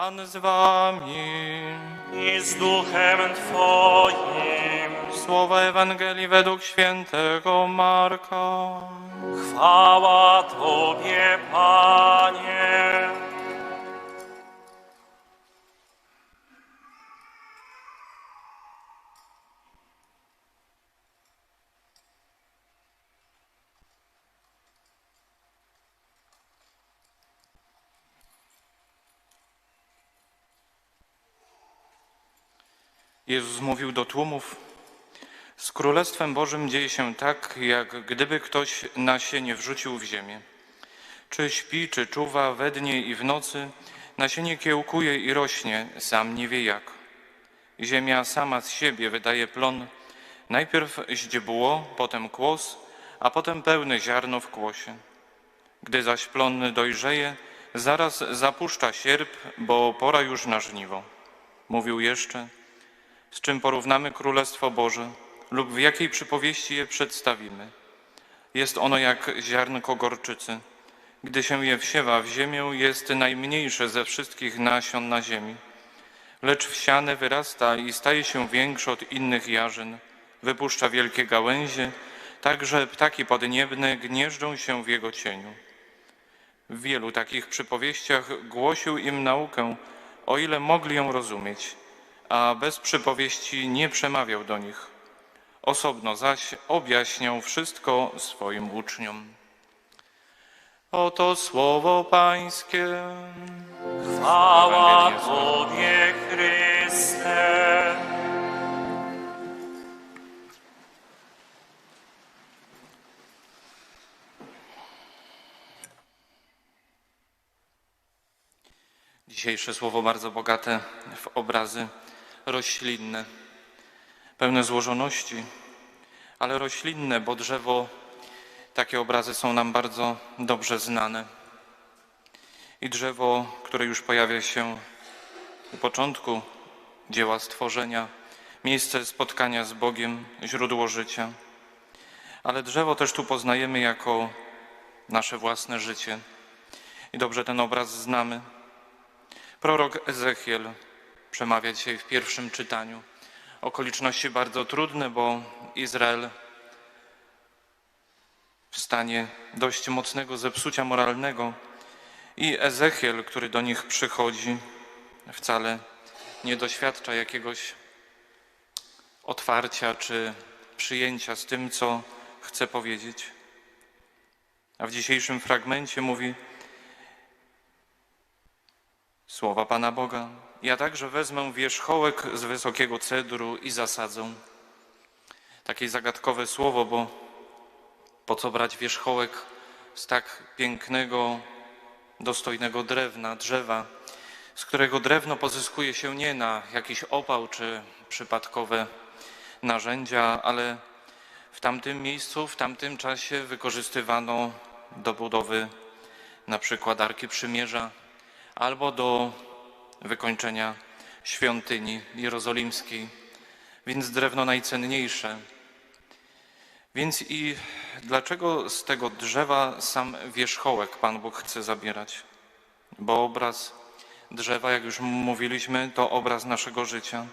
Pan z wami. i z duchem Twoim. Słowa Ewangelii według świętego Marka. Chwała Tobie, Panie. Jezus mówił do tłumów: Z Królestwem Bożym dzieje się tak, jak gdyby ktoś nasienie wrzucił w ziemię. Czy śpi, czy czuwa we dnie i w nocy, nasienie kiełkuje i rośnie, sam nie wie jak. Ziemia sama z siebie wydaje plon, najpierw źdźbło, potem kłos, a potem pełne ziarno w kłosie. Gdy zaś plon dojrzeje, zaraz zapuszcza sierp, bo pora już na żniwo. Mówił jeszcze, z czym porównamy Królestwo Boże lub w jakiej przypowieści je przedstawimy. Jest ono jak ziarnko gorczycy. Gdy się je wsiewa w ziemię, jest najmniejsze ze wszystkich nasion na ziemi. Lecz wsiane wyrasta i staje się większe od innych jarzyn. Wypuszcza wielkie gałęzie, tak że ptaki podniebne gnieżdżą się w jego cieniu. W wielu takich przypowieściach głosił im naukę, o ile mogli ją rozumieć, a bez przypowieści nie przemawiał do nich. Osobno zaś objaśniał wszystko swoim uczniom. Oto słowo Pańskie. Chwała Tobie, Chryste. Dzisiejsze słowo bardzo bogate w obrazy roślinne, pełne złożoności, ale roślinne, bo drzewo, takie obrazy są nam bardzo dobrze znane. I drzewo, które już pojawia się u początku dzieła stworzenia, miejsce spotkania z Bogiem, źródło życia. Ale drzewo też tu poznajemy jako nasze własne życie. I dobrze ten obraz znamy. Prorok Ezechiel przemawia dzisiaj w pierwszym czytaniu. Okoliczności bardzo trudne, bo Izrael w stanie dość mocnego zepsucia moralnego i Ezechiel, który do nich przychodzi, wcale nie doświadcza jakiegoś otwarcia czy przyjęcia z tym, co chce powiedzieć. A w dzisiejszym fragmencie mówi, Słowa Pana Boga. Ja także wezmę wierzchołek z wysokiego cedru i zasadzę. Takie zagadkowe słowo, bo po co brać wierzchołek z tak pięknego, dostojnego drewna, drzewa, z którego drewno pozyskuje się nie na jakiś opał czy przypadkowe narzędzia, ale w tamtym miejscu, w tamtym czasie wykorzystywano do budowy na przykład Arki Przymierza, albo do wykończenia świątyni jerozolimskiej, więc drewno najcenniejsze. Więc i dlaczego z tego drzewa sam wierzchołek Pan Bóg chce zabierać? Bo obraz drzewa, jak już mówiliśmy, to obraz naszego życia.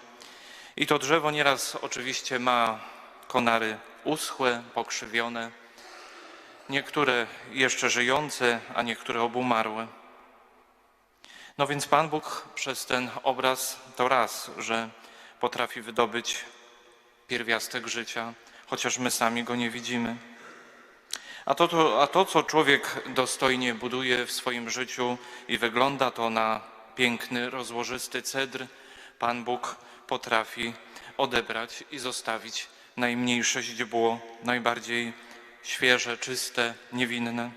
I to drzewo nieraz oczywiście ma konary uschłe, pokrzywione, niektóre jeszcze żyjące, a niektóre obumarłe. No więc Pan Bóg przez ten obraz to raz, że potrafi wydobyć pierwiastek życia, chociaż my sami go nie widzimy. A to, to, a to, co człowiek dostojnie buduje w swoim życiu i wygląda to na piękny, rozłożysty cedr, Pan Bóg potrafi odebrać i zostawić najmniejsze źdźbło, najbardziej świeże, czyste, niewinne.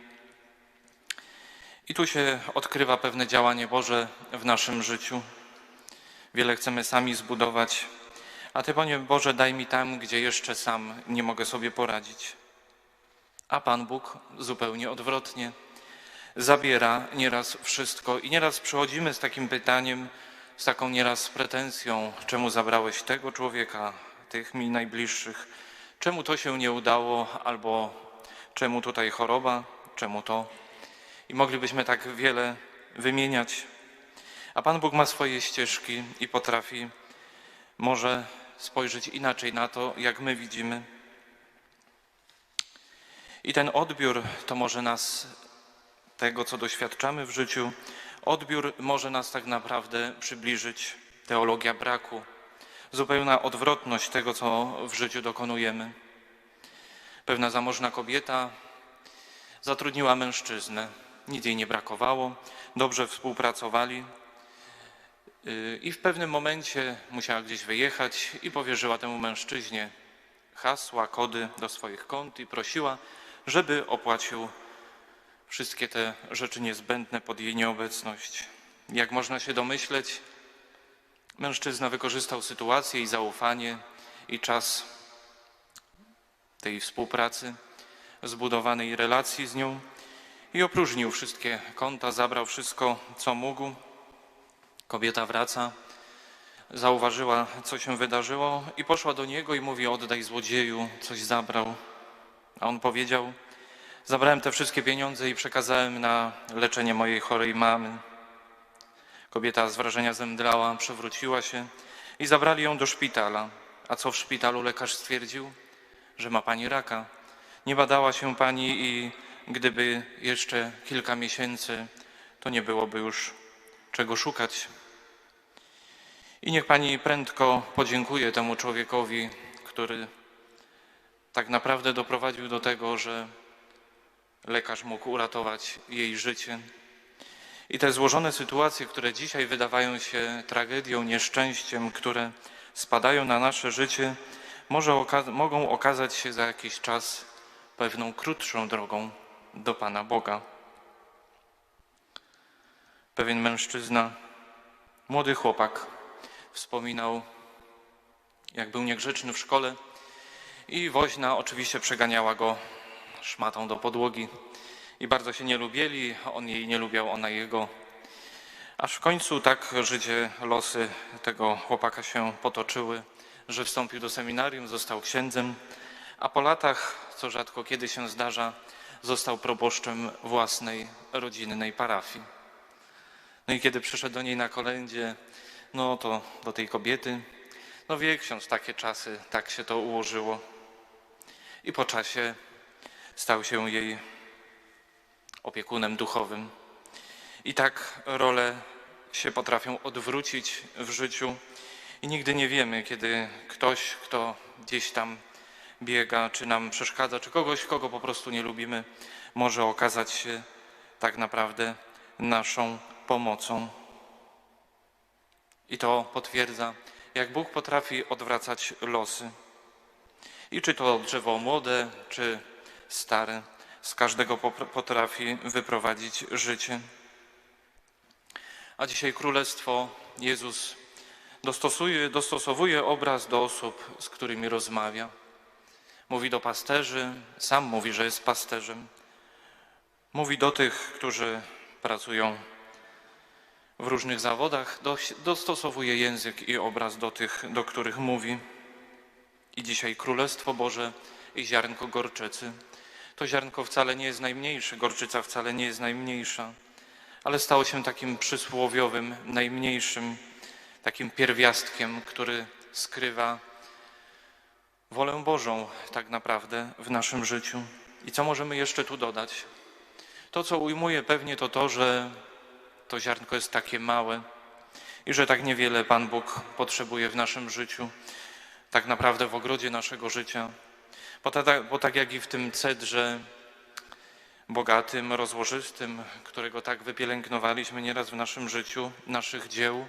I tu się odkrywa pewne działanie Boże w naszym życiu. Wiele chcemy sami zbudować, a Ty, Panie Boże, daj mi tam, gdzie jeszcze sam nie mogę sobie poradzić. A Pan Bóg zupełnie odwrotnie. Zabiera nieraz wszystko i nieraz przychodzimy z takim pytaniem, z taką nieraz pretensją, czemu zabrałeś tego człowieka, tych mi najbliższych, czemu to się nie udało, albo czemu tutaj choroba, czemu to i moglibyśmy tak wiele wymieniać. A Pan Bóg ma swoje ścieżki i potrafi może spojrzeć inaczej na to, jak my widzimy. I ten odbiór to może nas, tego co doświadczamy w życiu, odbiór może nas tak naprawdę przybliżyć teologia braku, zupełna odwrotność tego, co w życiu dokonujemy. Pewna zamożna kobieta zatrudniła mężczyznę, nic jej nie brakowało, dobrze współpracowali. Yy, I w pewnym momencie musiała gdzieś wyjechać i powierzyła temu mężczyźnie hasła, kody do swoich kont i prosiła, żeby opłacił wszystkie te rzeczy niezbędne pod jej nieobecność. Jak można się domyśleć, mężczyzna wykorzystał sytuację i zaufanie i czas tej współpracy, zbudowanej relacji z nią i opróżnił wszystkie konta, zabrał wszystko, co mógł. Kobieta wraca, zauważyła, co się wydarzyło i poszła do niego i mówi: Oddaj złodzieju, coś zabrał. A on powiedział: Zabrałem te wszystkie pieniądze i przekazałem na leczenie mojej chorej mamy. Kobieta z wrażenia zemdlała, przewróciła się i zabrali ją do szpitala. A co w szpitalu lekarz stwierdził? Że ma pani raka. Nie badała się pani i gdyby jeszcze kilka miesięcy, to nie byłoby już czego szukać. I niech pani prędko podziękuje temu człowiekowi, który tak naprawdę doprowadził do tego, że lekarz mógł uratować jej życie. I te złożone sytuacje, które dzisiaj wydawają się tragedią, nieszczęściem, które spadają na nasze życie, może oka- mogą okazać się za jakiś czas pewną krótszą drogą do Pana Boga. Pewien mężczyzna, młody chłopak, wspominał, jak był niegrzeczny w szkole i woźna oczywiście przeganiała go szmatą do podłogi. I bardzo się nie lubili, on jej nie lubiał, ona jego. Aż w końcu tak życie, losy tego chłopaka się potoczyły, że wstąpił do seminarium, został księdzem, a po latach, co rzadko kiedy się zdarza, został proboszczem własnej rodzinnej parafii. No i kiedy przyszedł do niej na kolędzie, no to do tej kobiety, no wie ksiądz, takie czasy, tak się to ułożyło. I po czasie stał się jej opiekunem duchowym. I tak role się potrafią odwrócić w życiu i nigdy nie wiemy, kiedy ktoś, kto gdzieś tam biega, czy nam przeszkadza, czy kogoś, kogo po prostu nie lubimy, może okazać się tak naprawdę naszą pomocą. I to potwierdza, jak Bóg potrafi odwracać losy. I czy to drzewo młode, czy stare, z każdego potrafi wyprowadzić życie. A dzisiaj Królestwo Jezus dostosuje, dostosowuje obraz do osób, z którymi rozmawia. Mówi do pasterzy, sam mówi, że jest pasterzem. Mówi do tych, którzy pracują w różnych zawodach, dostosowuje język i obraz do tych, do których mówi. I dzisiaj Królestwo Boże i ziarnko gorczycy. To ziarnko wcale nie jest najmniejsze, gorczyca wcale nie jest najmniejsza, ale stało się takim przysłowiowym, najmniejszym, takim pierwiastkiem, który skrywa wolę Bożą tak naprawdę w naszym życiu. I co możemy jeszcze tu dodać? To, co ujmuje pewnie, to to, że to ziarnko jest takie małe i że tak niewiele Pan Bóg potrzebuje w naszym życiu, tak naprawdę w ogrodzie naszego życia. Bo, ta, bo tak jak i w tym cedrze bogatym, rozłożystym, którego tak wypielęgnowaliśmy nieraz w naszym życiu, naszych dzieł,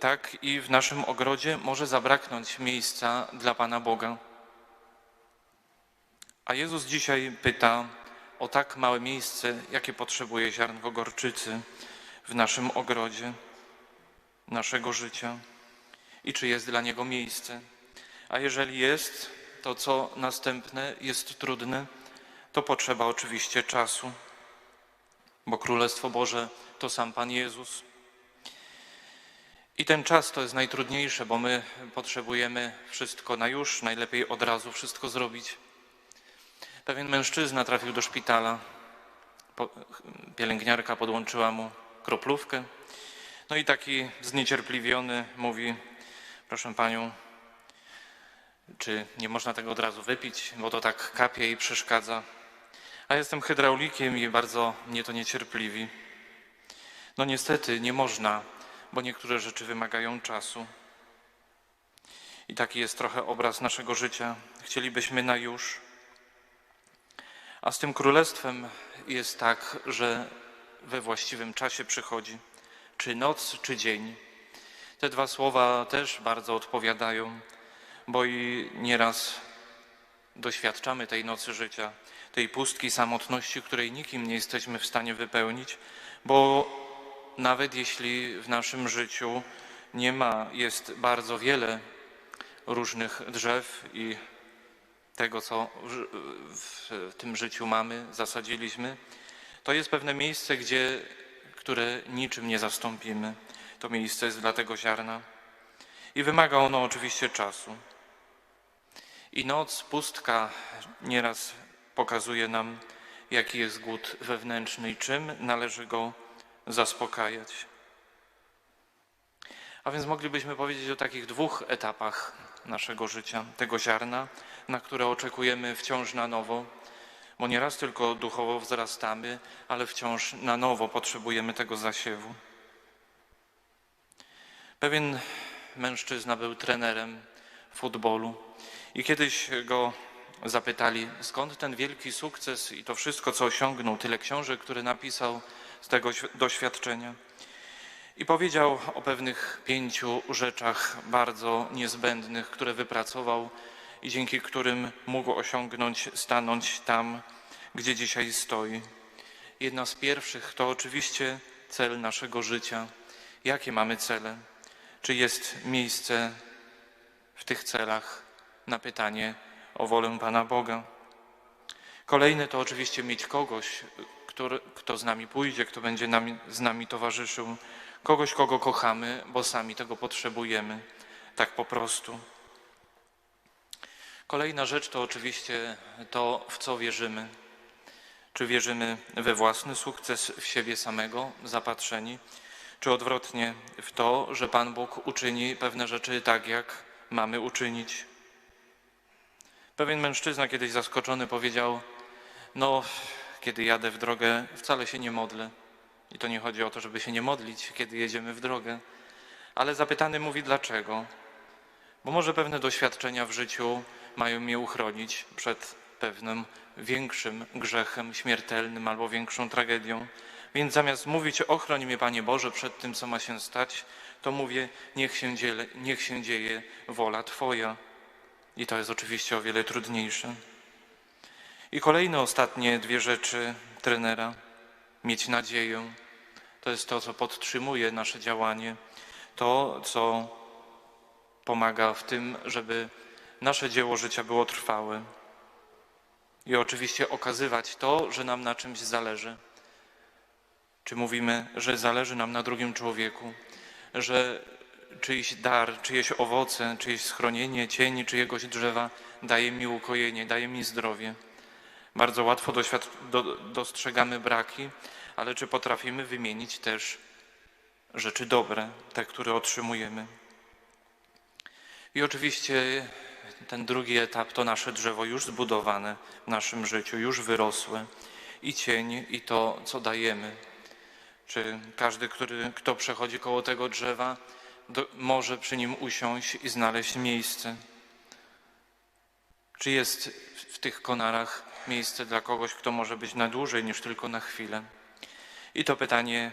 tak i w naszym ogrodzie może zabraknąć miejsca dla Pana Boga. A Jezus dzisiaj pyta o tak małe miejsce, jakie potrzebuje ziarnko gorczycy w naszym ogrodzie, naszego życia i czy jest dla niego miejsce. A jeżeli jest, to co następne jest trudne, to potrzeba oczywiście czasu, bo Królestwo Boże to sam Pan Jezus. I ten czas to jest najtrudniejsze, bo my potrzebujemy wszystko na już, najlepiej od razu wszystko zrobić. Pewien mężczyzna trafił do szpitala. Pielęgniarka podłączyła mu kroplówkę No i taki zniecierpliwiony mówi, proszę panią, czy nie można tego od razu wypić, bo to tak kapie i przeszkadza. A jestem hydraulikiem i bardzo mnie to niecierpliwi. No niestety nie można, bo niektóre rzeczy wymagają czasu. I taki jest trochę obraz naszego życia. Chcielibyśmy na już. A z tym królestwem jest tak, że we właściwym czasie przychodzi, czy noc, czy dzień. Te dwa słowa też bardzo odpowiadają, bo i nieraz doświadczamy tej nocy życia, tej pustki samotności, której nikim nie jesteśmy w stanie wypełnić, bo nawet jeśli w naszym życiu nie ma, jest bardzo wiele różnych drzew i tego, co w, tym życiu mamy, zasadziliśmy, to jest pewne miejsce, gdzie, które niczym nie zastąpimy. To miejsce jest dla tego ziarna i wymaga ono oczywiście czasu. I noc, pustka nieraz pokazuje nam, jaki jest głód wewnętrzny i czym należy go zaspokajać. A więc moglibyśmy powiedzieć o takich dwóch etapach naszego życia, tego ziarna, na które oczekujemy wciąż na nowo, bo nieraz tylko duchowo wzrastamy, ale wciąż na nowo potrzebujemy tego zasiewu. Pewien mężczyzna był trenerem futbolu i kiedyś go zapytali, skąd ten wielki sukces i to wszystko, co osiągnął, tyle książek, które napisał z tego doświadczenia. I powiedział o pewnych pięciu rzeczach bardzo niezbędnych, które wypracował i dzięki którym mógł osiągnąć, stanąć tam, gdzie dzisiaj stoi. Jedna z pierwszych to oczywiście cel naszego życia. Jakie mamy cele? Czy jest miejsce w tych celach na pytanie o wolę Pana Boga? Kolejne to oczywiście mieć kogoś, który, kto z nami pójdzie, kto będzie z nami towarzyszył, kogoś, kogo kochamy, bo sami tego potrzebujemy, tak po prostu. Kolejna rzecz to oczywiście to, w co wierzymy. Czy wierzymy we własny sukces, w siebie samego, zapatrzeni, czy odwrotnie w to, że Pan Bóg uczyni pewne rzeczy tak, jak mamy uczynić. Pewien mężczyzna kiedyś zaskoczony powiedział: No, kiedy jadę w drogę, wcale się nie modlę. I to nie chodzi o to, żeby się nie modlić, kiedy jedziemy w drogę. Ale zapytany mówi dlaczego. Bo może pewne doświadczenia w życiu mają mnie uchronić przed pewnym większym grzechem śmiertelnym albo większą tragedią. Więc zamiast mówić ochroń mnie Panie Boże przed tym, co ma się stać, to mówię niech się, dzieje, niech się dzieje wola Twoja. I to jest oczywiście o wiele trudniejsze. I kolejne, ostatnie dwie rzeczy trenera. Mieć nadzieję. To jest to, co podtrzymuje nasze działanie. To, co pomaga w tym, żeby nasze dzieło życia było trwałe. I oczywiście okazywać to, że nam na czymś zależy. Czy mówimy, że zależy nam na drugim człowieku, że czyjś dar, czyjeś owoce, czyjeś schronienie, cień czyjegoś drzewa daje mi ukojenie, daje mi zdrowie. Bardzo łatwo do, dostrzegamy braki, ale czy potrafimy wymienić też rzeczy dobre, te, które otrzymujemy? I oczywiście ten drugi etap to nasze drzewo już zbudowane w naszym życiu, już wyrosłe i cień, i to, co dajemy. Czy każdy, który, kto przechodzi koło tego drzewa, do, może przy nim usiąść i znaleźć miejsce? Czy jest w tych konarach miejsce dla kogoś, kto może być na dłużej niż tylko na chwilę? I to pytanie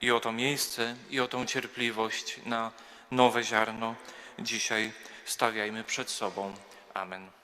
i o to miejsce, i o tą cierpliwość na nowe ziarno dzisiaj stawiajmy przed sobą. Amen.